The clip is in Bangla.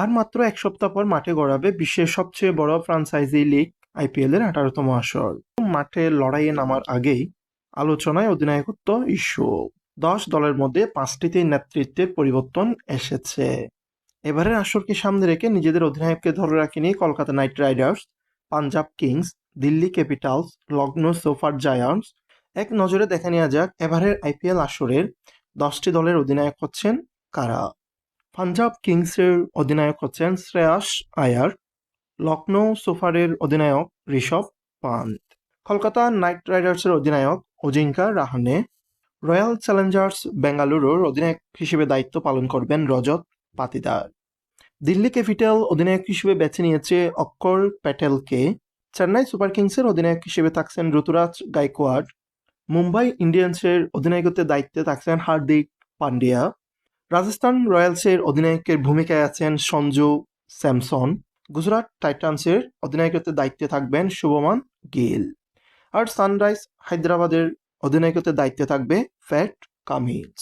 আর মাত্র এক সপ্তাহ পর মাঠে গড়াবে বিশ্বের সবচেয়ে বড় ফ্রাঞ্চাইজি লিগ আইপিএল এর আঠারোতম আসর। মাঠে লড়াইয়ে নামার আগেই আলোচনায় অধিনায়কত্ব ইস্যু দশ দলের মধ্যে পাঁচটিতে নেতৃত্বের পরিবর্তন এসেছে। এবারের আসরকে সামনে রেখে নিজেদের অধিনায়ককে ধরে রাখেনি Kolkata knight riders? Punjab kings, Delhi capitals, Lucknow super giants? এক নজরে দেখে নেওয়া যাক, এবারের আইপিএল আসরের দশটি দলের অধিনায়ক হচ্ছেন কারা? পাঞ্জাব কিংসের অধিনায়ক হচ্ছেন শ্রেয়াস আয়ার, লখনৌ সুপারের অধিনায়ক ঋষভ পান্ত, কলকাতা নাইট রাইডার্সের অধিনায়ক অজিঙ্কা রাহানে, রয়্যাল চ্যালেঞ্জার্স বেঙ্গালুরুর অধিনায়ক হিসেবে দায়িত্ব পালন করবেন রজত পাতিদার। দিল্লি ক্যাপিটাল অধিনায়ক হিসেবে বেছে নিয়েছে অক্ষর প্যাটেলকে। চেন্নাই সুপার কিংসের অধিনায়ক হিসেবে থাকছেন ঋতুরাজ গাইকোয়াড। মুম্বাই ইন্ডিয়ান্সের অধিনায়কত্বের দায়িত্বে থাকছেন হার্দিক পান্ডিয়া রাজস্থান রয়্যালসের অধিনায়কের ভূমিকায় আছেন সঞ্জু স্যামসন। গুজরাট টাইটান্সের অধিনায়কত্বের দায়িত্বে থাকবেন শুভমান গিল। আর সানরাইজ হায়দ্রাবাদের অধিনায়কত্বের দায়িত্বে থাকবে ফ্যাট কামিজ।